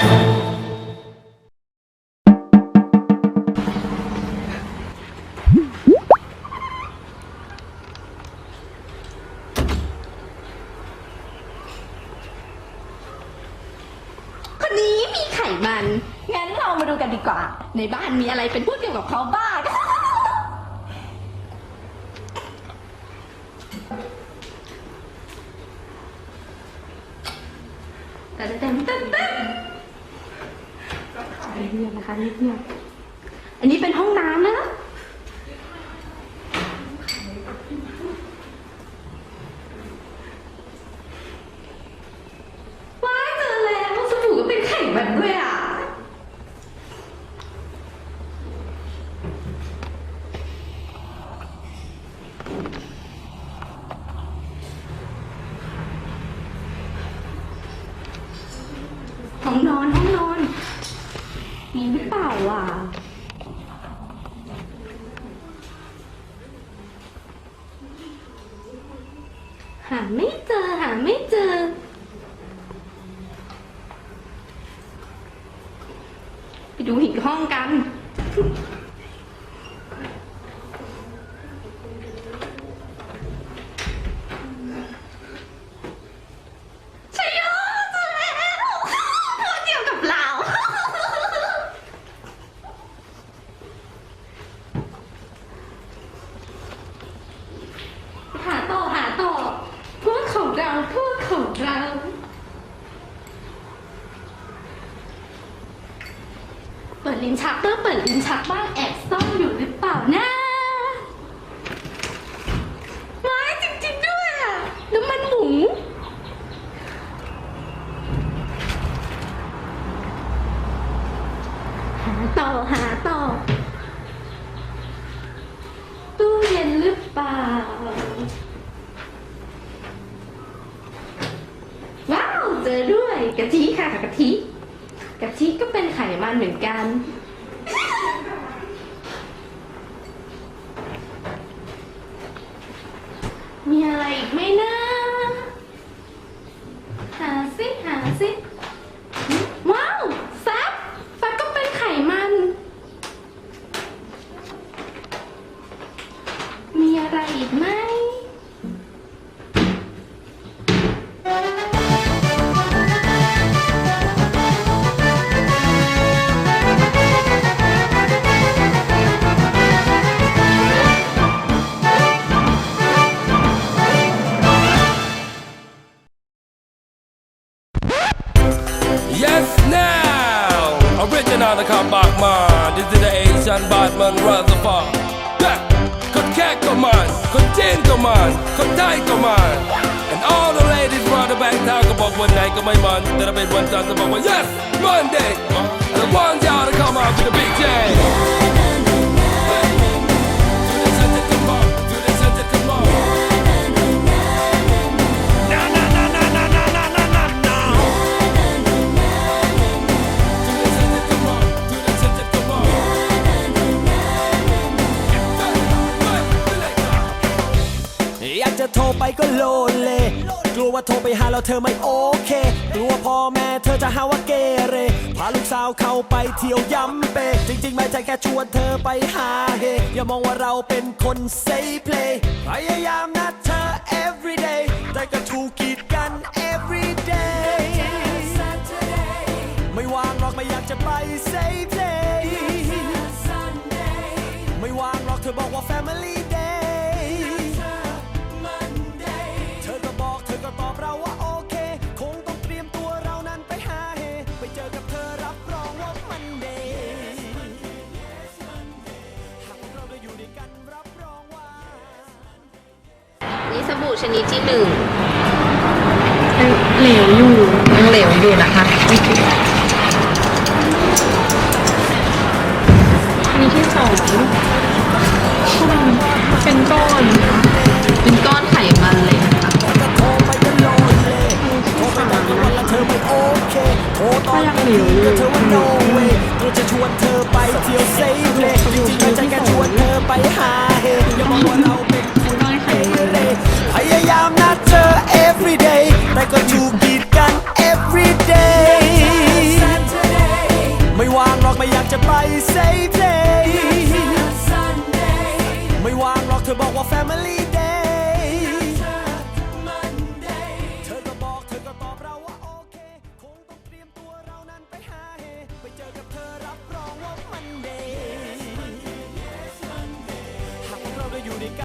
คนนี้มีไขมัน งั้นเรามาดูกันดีกว่า ในบ้านมีอะไรเป็นพูดเกี่ยวกับเขาบ้าง เต้นเต้นเต้นเต้น เงียบนะคะนิดเดียวอันนี้เป็นห้องน้ำนะ ว้ายเจอแล้วสบู่ก็เป็นไข่มันด้วยอะ ห้องนอนห้องนอน มีหรือเปล่าอะหาไม่เจอหาไม่เจอ ไปดูอีกห้องกัน ใช่ยเจอแล้วพูดเดียวกับเรา หาต่อหาต่อพวกของ เราเพวกของเรา เปิดลิ้นชักเตอร์เปิดลิ้นชักบ้างแอบซ่อนอยู่หรือเปล่านะว้ายจริงๆด้วยอะน้ำมันหมูหาต่อหาต่อตู้เย็นหรือเปล่า ว้าว เจอด้วยกะทิค่ะกะทิกะทิก็เป็นไขมันเหมือนกัน มีอะไรอีกไหมนะ tryna come back, man. This is the Asian Batman Rutherford. Yeah, cut cake, come on. Cut tin, come on. Cut tie, come on. And all the ladies round the back talk about one night, come on, man. That I've been one time about one. Yes, Monday. And the ones y'all to come out to the big J. ไปก็โลเล กลัวว่าโทรไปหาแล้วเธอไม่โอเค กลัวพ่อแม่เธอจะหาว่าเกเร พาลูกสาวเข้าไปเที่ยวย้ำเปจริงๆไม่ใช่แค่ชวนเธอไปหาเฮ อย่ามองว่าเราเป็นคนเซเพลย์พยายามนัดเธอ everyday แต่ก็ถูกกีดกัน everyday ไม่ว่างหรอกไม่อยากจะไปเซเพลย์ไม่ว่างหรอกเธอบอกว่า family สบู่ชนิดที่หนึ่งเหลวอยู่ยังเหลวอยู่นะคะมีที่สองเป็นก้อน เป็นก้อนไขมันเลยนะคะก็โทรไปกันโลดเลยโทรไปบอกกันว่าเธอไม่โจะไปเซฟเดย์ไม่ว่างหรอกเธอบอกว่าแฟมิลี่